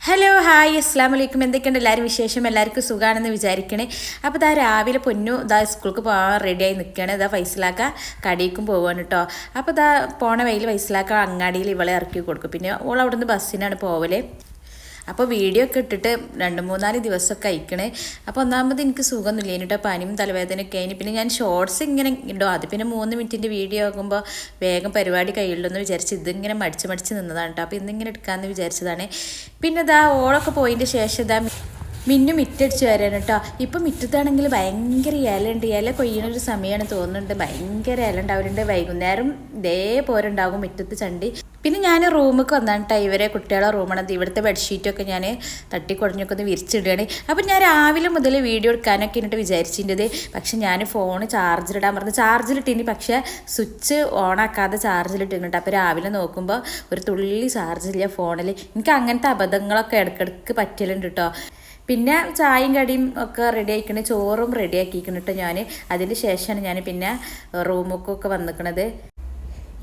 Hello hi അസ്സാം വലൈക്കും എന്തൊക്കെയുണ്ട് എല്ലാവരും വിശേഷം? എല്ലാവർക്കും സുഖമാണെന്ന് വിചാരിക്കണേ. അപ്പോൾ ഇതാ രാവിലെ പൊന്നു ഇതാ സ്കൂൾക്ക് പോകാൻ റെഡിയായി നിൽക്കുകയാണ് ഇതാ ഫൈസലാക്ക കടിയേക്കും പോവാണ് കേട്ടോ അപ്പോൾ ഇതാ പോണ വഴിയിൽ ഫൈസലാക്ക അങ്ങാടിയിൽ ഇവളെ ഇറക്കി കൊടുക്കും. പിന്നെ ഓൾ അവിടുന്ന് ബസ്സിനാണ് പോവൽ. അപ്പോൾ വീഡിയോ ഒക്കെ ഇട്ടിട്ട് രണ്ട് മൂന്നാൽ ദിവസമൊക്കെ അയക്കണേ. അപ്പോൾ ഒന്നാമത് എനിക്ക് സുഖമൊന്നുമില്ല. കേട്ടോ പനിയും തലവേദനയൊക്കെ അതിന് പിന്നെ ഞാൻ ഷോർട്സ് ഇങ്ങനെ ഇടോ. അത് പിന്നെ മൂന്ന് മിനിറ്റിന്റെ വീഡിയോ ആകുമ്പോൾ വേഗം പരിപാടി കഴിയുള്ളൂ എന്ന് വിചാരിച്ച് ഇതിങ്ങനെ മടിച്ച് മടിച്ച് നിന്നതാണ് കേട്ടോ അപ്പോൾ ഇന്നിങ്ങനെ എടുക്കാമെന്ന് വിചാരിച്ചതാണ്. പിന്നെ ഇതാ ഓളൊക്കെ പോയതിന്റെ ശേഷം ഇതാ മിന്നു മിറ്റടിച്ച് വരാൻ കേട്ടോ ഇപ്പം മിറ്റത്താണെങ്കിൽ ഭയങ്കര ഇലയുണ്ട്. ഇല കൊയ്യണ ഒരു സമയമാണ് തോന്നുന്നുണ്ട്. ഭയങ്കര ഇല ഉണ്ടാവലുണ്ട് വൈകുന്നേരം ഇതേപോലെ ഉണ്ടാകും മിറ്റത്ത് ചണ്ടി. പിന്നെ ഞാൻ റൂമിലേക്ക് വന്നാണ് കേട്ടോ ഇവരെ കുട്ടികളെ റൂമാണ് ഇവിടുത്തെ ബെഡ്ഷീറ്റൊക്കെ ഞാൻ തട്ടിക്കുടഞ്ഞൊക്കെ ഒന്ന് വിരിച്ചിടുകയാണ്. അപ്പം ഞാൻ രാവിലെ മുതൽ വീഡിയോ എടുക്കാനൊക്കെ എന്നിട്ട് വിചാരിച്ചിട്ടുണ്ട് പക്ഷെ ഞാൻ ഫോൺ ചാർജിലിടാൻ പറഞ്ഞു ചാർജിലിട്ടിനി പക്ഷേ സ്വിച്ച് ഓണാക്കാതെ ചാർജിലിട്ടിട്ടുണ്ട് അപ്പോൾ രാവിലെ നോക്കുമ്പോൾ ഒരു തുള്ളി ചാർജില്ല ഫോണിൽ എനിക്ക് അങ്ങനത്തെ അബദ്ധങ്ങളൊക്കെ ഇടയ്ക്കിടയ്ക്ക് പറ്റലുണ്ട് കേട്ടോ പിന്നെ ചായയും കടിയും ഒക്കെ റെഡി ആയിക്കണേ. ചോറും റെഡി ആക്കിയിരിക്കണം കേട്ടോ ഞാൻ അതിന് ശേഷമാണ് ഞാൻ പിന്നെ റൂമൊക്കെ വന്നിക്കണത്.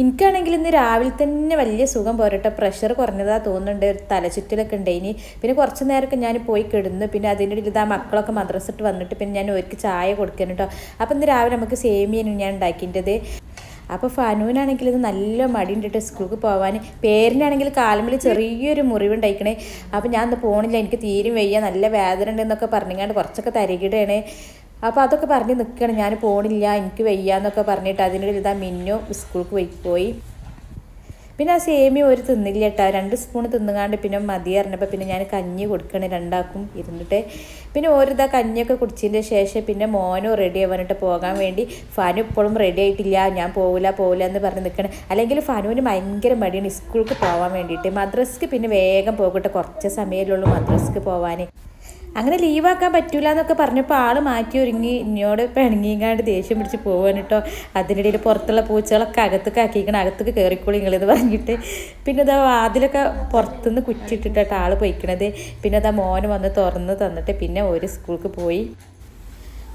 എനിക്കാണെങ്കിൽ ഇന്ന് രാവിലെ തന്നെ വലിയ സുഖം പോരട്ടെ. പ്രഷർ കുറഞ്ഞതാ തോന്നുന്നുണ്ട്. ഒരു ഉണ്ട് ഇനി. പിന്നെ കുറച്ച് നേരമൊക്കെ ഞാൻ പോയി കിടന്നു പിന്നെ അതിന്റെ ഇടയിൽ ഇതാ മക്കളൊക്കെ മദ്രസിട്ട് വന്നിട്ട് പിന്നെ ഞാൻ ഒരുക്ക് ചായ കൊടുക്കാൻ കേട്ടോ അപ്പം ഇന്ന് രാവിലെ നമുക്ക് സേമിയാണ് ഞാൻ ഉണ്ടാക്കിന്റെത് അപ്പോൾ ഫനൂനാണെങ്കിൽ ഇത് നല്ല മടിയുണ്ടിട്ട് സ്കൂൾക്ക് പോകാൻ പേരിനാണെങ്കിൽ കാലമ്പിൽ ചെറിയൊരു മുറിവുണ്ടായിക്കണേ. അപ്പോൾ ഞാൻ ഇന്ന് പോണില്ല. എനിക്ക് തീരും വയ്യ. നല്ല വേദന ഉണ്ടെന്നൊക്കെ പറഞ്ഞിങ്ങാണ്ട് കുറച്ചൊക്കെ തരികിടയാണ്. അപ്പോൾ അതൊക്കെ പറഞ്ഞ് നിൽക്കണം ഞാൻ പോണില്ല എനിക്ക് വയ്യ എന്നൊക്കെ പറഞ്ഞിട്ട് അതിനിടയിൽ ഇതാ മിന്നു സ്കൂൾക്ക് പോയി പിന്നെ ആ സേമിയ ഒരു തിന്നില്ല കേട്ടോ. രണ്ട് സ്പൂൺ തിന്നുകാണ്ട് പിന്നെ മതി അറിഞ്ഞപ്പോൾ പിന്നെ ഞാൻ കഞ്ഞി കൊടുക്കണേ രണ്ടാക്കും ഇരുന്നിട്ട്. പിന്നെ ഓരിതാ കഞ്ഞിയൊക്കെ കുടിച്ചതിന്റെ ശേഷം പിന്നെ മോനും റെഡി ആവാനിട്ട് പോകാൻ വേണ്ടി ഫാനു ഇപ്പോഴും റെഡി ആയിട്ടില്ല. ഞാൻ പോവില്ല പോവില്ല എന്ന് പറഞ്ഞ് നിൽക്കണം അല്ലെങ്കിൽ ഫനുവിന് ഭയങ്കര മടിയാണ് സ്കൂൾക്ക് പോകാൻ വേണ്ടിയിട്ട്. മദ്രസ്ക്ക് പിന്നെ വേഗം പോകട്ടെ കുറച്ച് സമയമല്ലുള്ളൂ മദ്രസ്ക്ക് പോകാൻ അങ്ങനെ ലീവാക്കാൻ പറ്റൂല എന്നൊക്കെ പറഞ്ഞപ്പോൾ ആൾ മാറ്റി ഒരുങ്ങി ഇന്നോട് പിണങ്ങിങ്ങാണ്ട് ദേഷ്യം പിടിച്ച് പോവാൻ കേട്ടോ അതിനിടയിൽ പുറത്തുള്ള പൂച്ചകളൊക്കെ അകത്തേക്ക് ആക്കിക്കണം അകത്തേക്ക് കയറിക്കോളി നിങ്ങളിത് പറഞ്ഞിട്ട്. പിന്നെ ഇതാ വാതിലൊക്കെ പുറത്തുനിന്ന് കുറ്റിട്ടിട്ടാട്ടോ ആൾ പോയിക്കണത്. പിന്നെ അതാ മോന് വന്ന് തുറന്ന് തന്നിട്ട് പിന്നെ ഒരു സ്കൂൾക്ക് പോയി.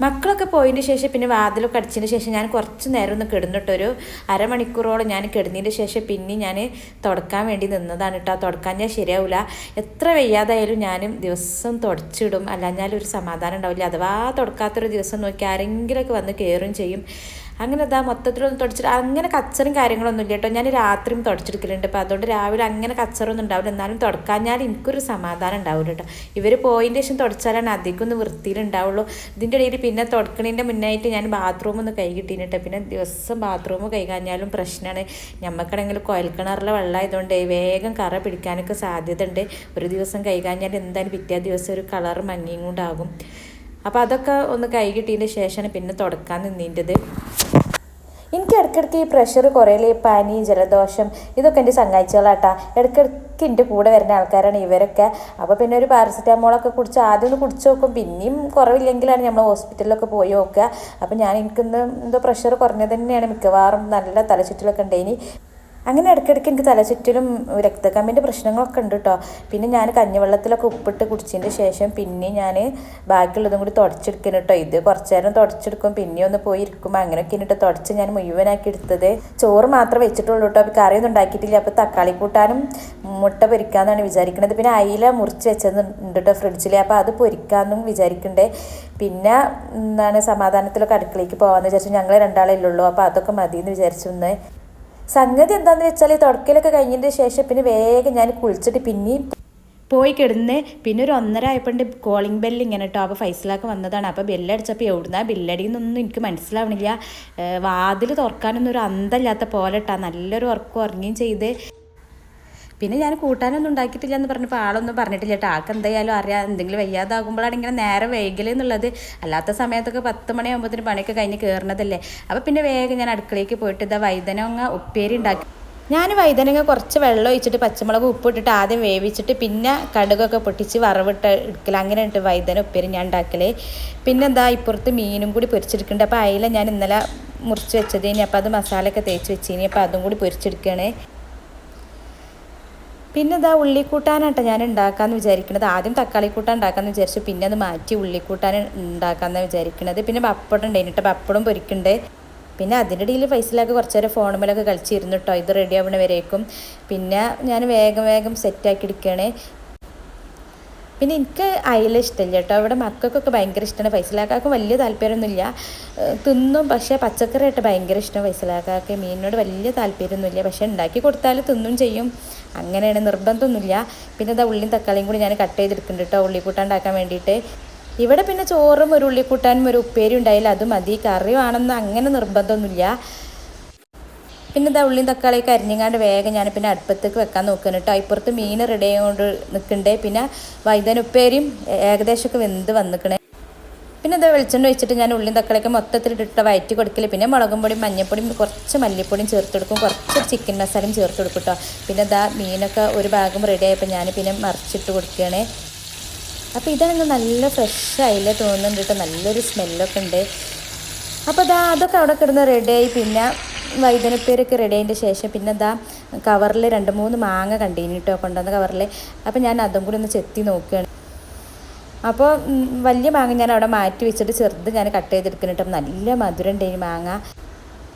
മക്കളൊക്കെ പോയതിന് ശേഷം പിന്നെ വാതിലൊക്കെ അടിച്ചതിന് ശേഷം ഞാൻ കുറച്ച് നേരം ഒന്ന് കിടന്നിട്ടൊരു അരമണിക്കൂറോളം ഞാൻ കിടന്നതിന് ശേഷം പിന്നെ ഞാൻ തുടക്കാൻ വേണ്ടി നിന്നതാണ് കേട്ടോ. തുടക്കാൻ ഞാൻ ശരിയാവില്ല എത്ര വയ്യാതായാലും ഞാനും ദിവസം തുടച്ചിടും. അല്ലാഞ്ഞാൽ ഒരു സമാധാനം ഉണ്ടാവില്ല. അഥവാ തുടക്കാത്തൊരു ദിവസം നോക്കി ആരെങ്കിലുമൊക്കെ വന്ന് കയറുകയും ചെയ്യും. അങ്ങനെ അതാ മൊത്തത്തിലൊന്നും തുടച്ചിട്ട് അങ്ങനെ കച്ചറും കാര്യങ്ങളൊന്നും ഇല്ല കേട്ടോ. ഞാൻ രാത്രിയും തുടച്ചെടുക്കലുണ്ട് അപ്പോൾ അതുകൊണ്ട് രാവിലെ അങ്ങനെ കച്ചറൊന്നും ഉണ്ടാവില്ല. എന്നാലും തുടക്കാഞ്ഞാൽ എനിക്കൊരു സമാധാനം ഉണ്ടാവില്ല കേട്ടോ. ഇവർ പോയതിന്റെ ശേഷം തുടച്ചാലാണ് അധികം ഒന്ന് വൃത്തിയിലുണ്ടാവുള്ളൂ ഇതിന്റെ ഇടയിൽ പിന്നെ തുടക്കണതിന്റെ മുന്നായിട്ട് ഞാൻ ബാത്റൂം ഒന്ന് കൈ കിട്ടിയിട്ടോ പിന്നെ ദിവസം ബാത്റൂം കൈ കഴിഞ്ഞാലും പ്രശ്നമാണ് ഞമ്മക്കാണെങ്കിൽ കുഴൽക്കിണറിലെ വെള്ളമായതുകൊണ്ട് വേഗം കറ പിടിക്കാനൊക്കെ സാധ്യത ഉണ്ട് ഒരു ദിവസം കൈ കഴിഞ്ഞാൽ എന്തായാലും പിറ്റേ ദിവസം ഒരു കളർ മഞ്ഞയും കൊണ്ടാകും അപ്പോൾ അതൊക്കെ ഒന്ന് കൈ കിട്ടിയതിന്റെ ശേഷമാണ് പിന്നെ തുടക്കാൻ നിന്നീന്റെത് എനിക്ക് ഇടയ്ക്കിടയ്ക്ക് ഈ പ്രഷർ കുറയലേ പനി ജലദോഷം ഇതൊക്കെ എന്റെ സംഘാഴ്ചകളാട്ടാ ഇടയ്ക്കിടയ്ക്ക് എന്റെ കൂടെ വരുന്ന ആൾക്കാരാണ് ഇവരൊക്കെ. അപ്പോൾ പിന്നെ ഒരു പാരസെറ്റാമോളൊക്കെ കുടിച്ച് ആദ്യം ഒന്ന് കുടിച്ച് നോക്കും. പിന്നെയും കുറവില്ലെങ്കിലാണ് നമ്മൾ ഹോസ്പിറ്റലിലൊക്കെ പോയി നോക്കുക. അപ്പോൾ ഞാൻ എനിക്കിന്ന് എന്തോ പ്രഷർ കുറഞ്ഞത് തന്നെയാണ്. മിക്കവാറും നല്ല തലചുറ്റലൊക്കെ ഉണ്ടായിനി അങ്ങനെ ഇടയ്ക്കിടയ്ക്ക് എനിക്ക് തലചുറ്റലും രക്തക്കമ്മിന്റെ പ്രശ്നങ്ങളൊക്കെ ഉണ്ട് കേട്ടോ പിന്നെ ഞാൻ കഞ്ഞിവെള്ളത്തിലൊക്കെ ഉപ്പിട്ട് കുടിച്ചതിന്റെ ശേഷം പിന്നെ ഞാൻ ബാക്കിയുള്ളതും കൂടി തുടച്ചെടുക്കണം കേട്ടോ ഇത് കുറച്ച് നേരം തുടച്ചെടുക്കും പിന്നെ ഒന്ന് പോയി ഇരിക്കും അങ്ങനെയൊക്കെ ഇന്നിട്ട് തുടച്ച് ഞാൻ മുഴുവനാക്കി എടുത്തത്. ചോറ് മാത്രം വെച്ചിട്ടുള്ളൂ കേട്ടോ അപ്പോൾ കറിയൊന്നും ഉണ്ടാക്കിയിട്ടില്ല. അപ്പോൾ തക്കാളി കൂട്ടാനും മുട്ട പൊരിക്കാമെന്നാണ് വിചാരിക്കുന്നത് പിന്നെ അയില മുറിച്ച് വെച്ചത് ഉണ്ട് കേട്ടോ ഫ്രിഡ്ജിൽ അപ്പോൾ അത് പൊരിക്കാമെന്നും വിചാരിക്കണ്ടേ. പിന്നെ എന്താണ് സമാധാനത്തിലൊക്കെ അടുക്കളയ്ക്ക് പോകാമെന്ന് വിചാരിച്ചു. ഞങ്ങൾ രണ്ടാളേ ഉള്ളൂ. അപ്പോൾ അതൊക്കെ മതി എന്ന് വിചാരിച്ചു സംഗതി എന്താണെന്ന് വെച്ചാൽ തുടക്കലൊക്കെ കഴിഞ്ഞതിന് ശേഷം പിന്നെ വേഗം ഞാൻ കുളിച്ചിട്ട് പിന്നെയും പോയി കിടന്ന് പിന്നെ ഒരു ഒന്നര ആയപ്പോണ്ട് കോളിംഗ് ബെല്ല് ഇങ്ങനെ കേട്ടോ അപ്പോൾ ഫൈസലാക്ക് വന്നതാണ്. അപ്പോൾ ബെല്ലടിച്ചപ്പോൾ എവിടുന്നാ ബെല്ലടിയെന്നൊന്നും എനിക്ക് മനസ്സിലാവണില്ല. വാതിൽ തുറക്കാനൊന്നും ഒരു അന്തമില്ലാത്ത പോലെ കേട്ടോ നല്ലൊരു ഉറക്കം ഉറങ്ങുകയും ചെയ്ത്. പിന്നെ ഞാൻ കൂട്ടാനൊന്നും ഉണ്ടാക്കിയിട്ടില്ല എന്ന് പറഞ്ഞപ്പോൾ ആളൊന്നും പറഞ്ഞിട്ടില്ല. കേട്ടോ ആൾക്ക് എന്തായാലും അറിയാം എന്തെങ്കിലും വയ്യാതാകുമ്പോഴാണ് ഇങ്ങനെ നേരെ വൈകൽ എന്നുള്ളത്. അല്ലാത്ത സമയത്തൊക്കെ പത്ത് മണിയാകുമ്പോഴത്തേന് പണിയൊക്കെ കഴിഞ്ഞ് കയറുന്നതല്ലേ അപ്പോൾ പിന്നെ വേഗം ഞാൻ അടുക്കളയ്ക്ക് പോയിട്ട് ഇതാ വൈദനങ്ങ ഉപ്പേരി ഉണ്ടാക്കി. ഞാൻ വൈദനങ്ങ കുറച്ച് വെള്ളം ഒഴിച്ചിട്ട് പച്ചമുളക് ഉപ്പ് ഇട്ടിട്ട് ആദ്യം വേവിച്ചിട്ട് പിന്നെ കടുകൊക്കെ പൊട്ടിച്ച് വറവിട്ട് എടുക്കൽ അങ്ങനെ ഇട്ട് വൈതന ഉപ്പേരി ഞാൻ ഉണ്ടാക്കൽ പിന്നെ എന്താ ഇപ്പുറത്ത് മീനും കൂടി പൊരിച്ചെടുക്കുന്നുണ്ട്. അപ്പോൾ അയില ഞാൻ ഇന്നലെ മുറിച്ച് വെച്ചതിനി. അപ്പോൾ അത് മസാലയൊക്കെ തേച്ച് വെച്ചിനി. അപ്പോൾ അതും കൂടി പൊരിച്ചെടുക്കുകയാണ് പിന്നെ ഇതാ ഉള്ളിക്കൂട്ടാനാട്ടോ ഞാൻ ഉണ്ടാക്കാമെന്ന് വിചാരിക്കുന്നത് ആദ്യം തക്കാളി കൂട്ടാൻ ഉണ്ടാക്കാമെന്ന് വിചാരിച്ചു. പിന്നെ അത് മാറ്റി ഉള്ളിക്കൂട്ടാൻ ഉണ്ടാക്കാമെന്നാണ് വിചാരിക്കുന്നത് പിന്നെ പപ്പടം ഉണ്ടായിട്ട് പപ്പടം പൊരിക്കുന്നുണ്ട്. പിന്നെ അതിന്റെ ഇടയിൽ ഫൈസലൊക്കെ കുറച്ച് നേരം ഫോണുമേലൊക്കെ കളിച്ചിരുന്നു കേട്ടോ ഇത് റെഡി ആവണ വരേക്കും പിന്നെ ഞാൻ വേഗം വേഗം സെറ്റാക്കി എടുക്കുകയാണ്. പിന്നെ എനിക്ക് അയല ഇഷ്ടമില്ല കേട്ടോ. അവിടെ മക്കൾക്കൊക്കെ ഭയങ്കര ഇഷ്ടമാണ് ഫൈസലാക്കാക്കും വലിയ താല്പര്യമൊന്നുമില്ല. തിന്നും പക്ഷേ പച്ചക്കറിയായിട്ട് ഭയങ്കര ഇഷ്ടം ഫൈസലാക്കാക്ക്. മീനിനോട് വലിയ താല്പര്യമൊന്നുമില്ല. പക്ഷേ ഉണ്ടാക്കി കൊടുത്താൽ തിന്നും ചെയ്യും. അങ്ങനെയാണ്. നിർബന്ധമൊന്നുമില്ല. പിന്നെ ഇതാ ഉള്ളിയും തക്കാളിയും കൂടി ഞാൻ കട്ട് ചെയ്തെടുക്കുന്നുണ്ട് കേട്ടോ. ഉള്ളിക്കൂട്ടാണ്ടാക്കാൻ വേണ്ടിയിട്ട്. ഇവിടെ പിന്നെ ചോറും ഒരു ഉള്ളിക്കൂട്ടാനും ഒരു ഉപ്പേരി ഉണ്ടായില്ല. അത് മതി. കറി വേണമെന്ന് അങ്ങനെ നിർബന്ധമൊന്നുമില്ല. പിന്നെ ഇതാ ഉള്ളിയും തക്കാളിയൊക്കെ അരിഞ്ഞങ്ങാണ്ട് വേഗം ഞാൻ പിന്നെ അടുപ്പത്തേക്ക് വെക്കാൻ നോക്കുന്നു കേട്ടോ ഇപ്പുറത്ത് മീൻ റെഡി ആയതുകൊണ്ട് നിൽക്കണ്ടേ പിന്നെ വൈതന ഉപ്പേരിയും ഏകദേശമൊക്കെ വെന്ത് വന്നിക്കണേ. പിന്നെ ഇത് വെളിച്ചെണ്ണ ഒഴിച്ചിട്ട് ഞാൻ ഉള്ളിയും തക്കാളിയൊക്കെ മൊത്തത്തിൽ ഇട്ടിട്ട് വയറ്റി കൊടുക്കില്ല പിന്നെ മുളകും പൊടിയും മഞ്ഞപ്പൊടിയും കുറച്ച് മല്ലിപ്പൊടിയും ചേർത്ത് കൊടുക്കും. കുറച്ച് ചിക്കൻ മസാലയും ചേർത്ത് കൊടുക്കും കേട്ടോ പിന്നെ ഇതാ മീനൊക്കെ ഒരു ഭാഗം റെഡി ആയപ്പോൾ ഞാൻ പിന്നെ മറിച്ചിട്ട് കൊടുക്കുകയാണേ അപ്പോൾ ഇതാണ് നല്ല ഫ്രഷ് ആയില്ല തോന്നുന്നുണ്ട് കേട്ടോ നല്ലൊരു സ്മെല്ലൊക്കെ ഉണ്ട്. അപ്പോൾ ഇതാ അതൊക്കെ അവിടെ കിടന്ന് റെഡിയായി പിന്നെ വൈദ്യനപ്പേരൊക്കെ റെഡി ആയതിന്റെ ശേഷം പിന്നെ എന്താ കവറിൽ രണ്ട് മൂന്ന് മാങ്ങ കണ്ടീനി കേട്ടോ കൊണ്ടുവന്ന കവറിൽ അപ്പോൾ ഞാൻ അതും കൂടി ഒന്ന് ചെത്തി നോക്കുകയാണ് അപ്പോൾ വലിയ മാങ്ങ ഞാൻ അവിടെ മാറ്റി വെച്ചിട്ട് ചെറുത് ഞാൻ കട്ട് ചെയ്തെടുക്കുന്നുണ്ട് നല്ല മധുരം ഈ മാങ്ങ.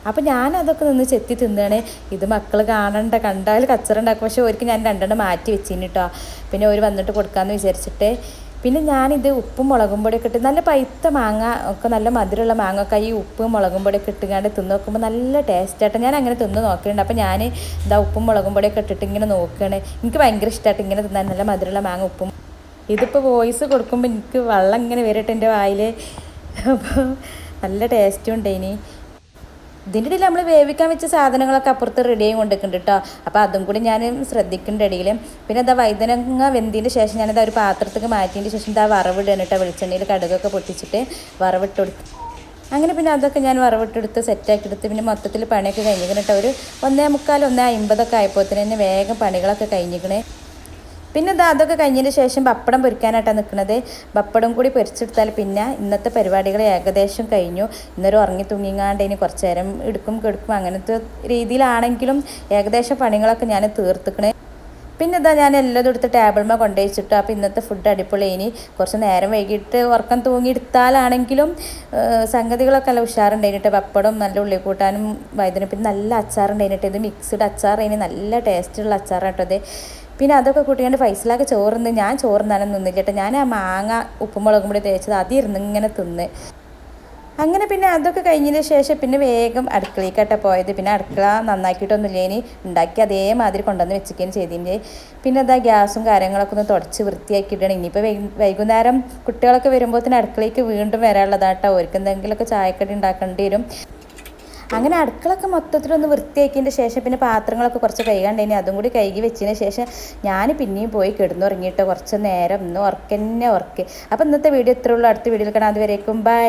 അപ്പോൾ ഞാൻ അതൊക്കെ നിന്ന് ചെത്തി തിന്നാണ്. ഇത് മക്കൾ കാണണ്ട കണ്ടാൽ കച്ചറുണ്ടാക്കും പക്ഷേ അവർക്ക് ഞാൻ രണ്ടെണ്ണം മാറ്റി വെച്ചിന് കേട്ടോ പിന്നെ ഒരു വന്നിട്ട് കൊടുക്കാമെന്ന് വിചാരിച്ചിട്ട് പിന്നെ ഞാനിത് ഉപ്പും മുളകും പൊടിയൊക്കെ ഇട്ട് നല്ല പഴുത്ത മാങ്ങ ഒക്കെ നല്ല മധുരമുള്ള മാങ്ങ ഒക്കെ ഈ ഉപ്പും മുളകും പൊടിയൊക്കെ ഇട്ടുകൊണ്ട് തിന്ന് നോക്കുമ്പോൾ നല്ല ടേസ്റ്റ് ആയിട്ട് ഞാൻ അങ്ങനെ തിന്ന് നോക്കുന്നുണ്ട് അപ്പോൾ ഞാൻ ഇതാ ഉപ്പും മുളകും പൊടിയൊക്കെ ഇട്ടിട്ട് ഇങ്ങനെ നോക്കുകയാണ് എനിക്ക് ഭയങ്കര ഇഷ്ടമായിട്ട് ഇങ്ങനെ തിന്നാൻ. നല്ല മധുരമുള്ള മാങ്ങ ഉപ്പും. ഇതിപ്പോൾ വോയിസ് കൊടുക്കുമ്പോൾ എനിക്ക് വെള്ളം ഇങ്ങനെ വരട്ടെ എന്റെ വായിൽ അപ്പോൾ നല്ല ടേസ്റ്റും ഉണ്ട് ഇനി ഇതിന്റെ ഇടയിൽ നമ്മൾ വേവിക്കാൻ വെച്ച സാധനങ്ങളൊക്കെ അപ്പുറത്ത് റെഡി ആയി കൊണ്ടിരിക്കുന്നുണ്ട് കേട്ടോ അപ്പോൾ അതും കൂടി ഞാൻ ശ്രദ്ധിക്കേണ്ട ഇടയിൽ പിന്നെ എന്താ വൈദ്യനങ്ങ വെന്തിന്റെ ശേഷം ഞാനത് ഒരു പാത്രത്തേക്ക് മാറ്റിയതിന്റെ ശേഷം ഇതാ വറവിടുകയാണ് കേട്ടോ വെളിച്ചെണ്ണയിൽ കടുകൊക്കെ പൊട്ടിച്ചിട്ട് വറവിട്ട് കൊടുത്തു. അങ്ങനെ പിന്നെ അതൊക്കെ ഞാൻ വറവിട്ടെടുത്ത് സെറ്റാക്കി എടുത്ത് പിന്നെ മൊത്തത്തിൽ പണിയൊക്കെ കഴിഞ്ഞിരിക്കണം കേട്ടോ ഒരു ഒന്നേ മുക്കാൽ ഒന്നേ അമ്പതൊക്കെ ആയപ്പോൾ തന്നെ വേഗം പണികളൊക്കെ കഴിഞ്ഞിരിക്കണേ. പിന്നെ ഇതാ അതൊക്കെ കഴിഞ്ഞതിന് ശേഷം പപ്പടം പൊരിക്കാനായിട്ടാണ് നിൽക്കുന്നത് പപ്പടം കൂടി പൊരിച്ചെടുത്താൽ പിന്നെ ഇന്നത്തെ പരിപാടികൾ ഏകദേശം കഴിഞ്ഞു. ഇന്നൊരു ഉറങ്ങി തുങ്ങിങ്ങാണ്ട് ഇനി കുറച്ച് നേരം എടുക്കും കെടുക്കും അങ്ങനത്തെ രീതിയിലാണെങ്കിലും ഏകദേശം പണികളൊക്കെ ഞാൻ തീർത്തിക്കണേ. പിന്നെ ഇതാ ഞാൻ എല്ലാം എടുത്ത് ടേബിൾമ കൊണ്ടുവച്ചിട്ടു അപ്പോൾ ഇന്നത്തെ ഫുഡ് അടിപൊളി ഇനി കുറച്ച് നേരം വൈകിട്ട് ഉറക്കം തൂങ്ങി എടുത്താലാണെങ്കിലും ഏഹ്, സംഗതികളൊക്കെ നല്ല ഉഷാറുണ്ടായിട്ട് പപ്പടം നല്ല ഉള്ളി കൂട്ടാനും വൈദ്യുതി പിന്നെ നല്ല അച്ചാറുണ്ടായിട്ട് ഇത് മിക്സ്ഡ് അച്ചാർ ഇനി നല്ല ടേസ്റ്റുള്ള അച്ചാറാണ് കേട്ടോ ഇത്. പിന്നെ അതൊക്കെ കൂട്ടിക്കൊണ്ട് ഫൈസലാക്ക് ചോറുന്ന് ഞാൻ ചോറുന്നാനും നിന്നില്ല കേട്ടോ. ഞാൻ ആ മാങ്ങ ഉപ്പും മുളകും കൂടി തേച്ചത് അതിരുന്ന് ഇങ്ങനെ തിന്ന്. അങ്ങനെ പിന്നെ അതൊക്കെ കഴിഞ്ഞതിന് ശേഷം പിന്നെ വേഗം അടുക്കളയിക്കട്ടെ പോയത്. പിന്നെ അടുക്കള നന്നാക്കിയിട്ടൊന്നുമില്ല. ഇനി ഉണ്ടാക്കി അതേമാതിരി കൊണ്ടുവന്ന് വെച്ചിരിക്കുകയും ചെയ്തിന്റെ പിന്നെ അതാ ഗ്യാസും കാര്യങ്ങളൊക്കെ ഒന്ന് തുടച്ച് വൃത്തിയാക്കിയിട്ടാണ് ഇനിയിപ്പോൾ വൈകുന്നേരം കുട്ടികളൊക്കെ വരുമ്പോൾ തന്നെ അടുക്കളയ്ക്ക് വീണ്ടും വരാനുള്ളതാട്ടോ. അവർക്ക് എന്തെങ്കിലുമൊക്കെ ചായക്കടി ഉണ്ടാക്കേണ്ടി വരും. അങ്ങനെ അടുക്കളൊക്കെ മൊത്തത്തിലൊന്ന് വൃത്തിയാക്കിയതിന്റെ ശേഷം പിന്നെ പാത്രങ്ങളൊക്കെ കുറച്ച് കൈകണ്ടതിന് അതും കൂടി കഴുകി വെച്ചതിന് ശേഷം ഞാൻ പിന്നെയും പോയി കിടന്നുറങ്ങിയിട്ട് കുറച്ച് നേരം ഒന്ന് ഉറക്കന്നെ ഉറക്കി. അപ്പോൾ ഇന്നത്തെ വീഡിയോ ഇത്രയുള്ളൂ അടുത്ത വീഡിയോയിൽ കാണാം. അതുവരേക്കും ബൈ.